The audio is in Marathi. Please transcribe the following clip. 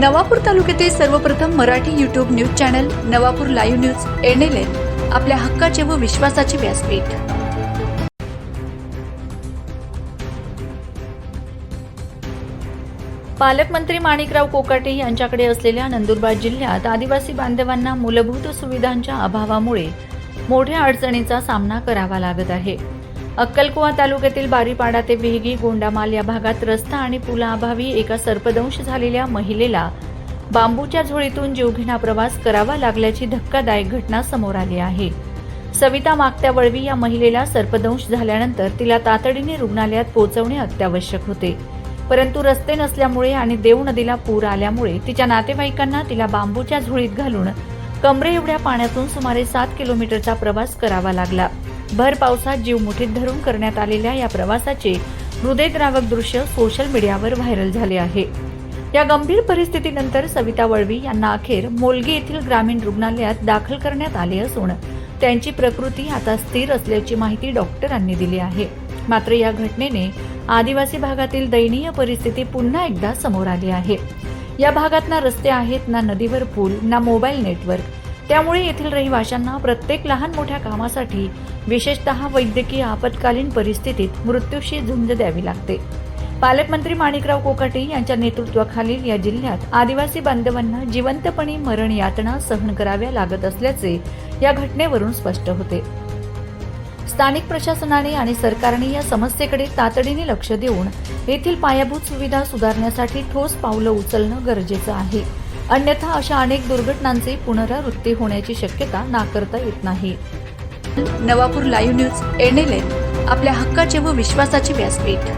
नवापूर तालुक्यातील सर्वप्रथम Marathi YouTube news channel Navapur live news N L N आपल्या हक्काचे व विश्वासाचे व्यासपीठ. पालकमंत्री माणिकराव कोकाटे यांच्याकडे असलेल्या नंदुरबार जिल्ह्यात आदिवासी बांधवांना मूलभूत सुविधांच्या अभावामुळे मोठ्या अडचणीचा सामना करावा लागत आहे. अक्कलकुवा तालुक्यातील बारीपाडा ते विहगी गोंडामाल या भागात रस्ता आणि पुलाअभावी एका सर्पदंश झालेल्या महिलेला बांबूच्या झोळीतून जीवघेणा प्रवास करावा लागल्याची धक्कादायक घटना समोर आली आहे. सविता मागत्या वळवी या महिलेला सर्पदंश झाल्यानंतर तिला तातडीने रुग्णालयात पोहोचवणे अत्यावश्यक होते. परंतु रस्ते नसल्यामुळे आणि देव नदीला पूर आल्यामुळे तिच्या नातेवाईकांना तिला बांबूच्या झोळीत घालून कमरे एवढ्या पाण्यातून सुमारे सात किलोमीटरचा प्रवास करावा लागला. भर पावसात जीव मुठीत धरून करण्यात आलेल्या या प्रवासाचे हृदयद्रावक दृश्य सोशल मीडियावर व्हायरल झाले आहे. या गंभीर परिस्थितीनंतर सविता वळवी यांना अखेर मोलगी येथील ग्रामीण रुग्णालयात दाखल करण्यात आले असून त्यांची प्रकृती आता स्थिर असल्याची माहिती डॉक्टरांनी दिली आहे. मात्र या घटनेने आदिवासी भागातील दयनीय परिस्थिती पुन्हा एकदा समोर आली आहे. या भागात ना रस्ते आहेत ना नदीवर पूल ना मोबाईल नेटवर्क. त्यामुळे येथील रहिवाशांना प्रत्येक लहान मोठ्या कामासाठी विशेषतः वैद्यकीय आपत्कालीन परिस्थितीत मृत्यूशी झुंज द्यावी लागते. पालकमंत्री माणिकराव कोकाटे यांच्या नेतृत्वाखालील या जिल्ह्यात आदिवासी बांधवांना जिवंतपणी मरण यातना सहन कराव्या लागत असल्याचे या घटनेवरून स्पष्ट होते. स्थानिक प्रशासनाने आणि सरकारने या समस्येकडे तातडीने लक्ष देऊन येथील पायाभूत सुविधा सुधारण्यासाठी ठोस पावलं उचलणं गरजेचं आहे. अन्यथा अशा अनेक दुर्घटनांचे पुनरावृत्ती होण्याची शक्यता नाकारता येत नाही. Navapur live news N L N आपल्या हक्काचे व विश्वासाचे व्यासपीठ.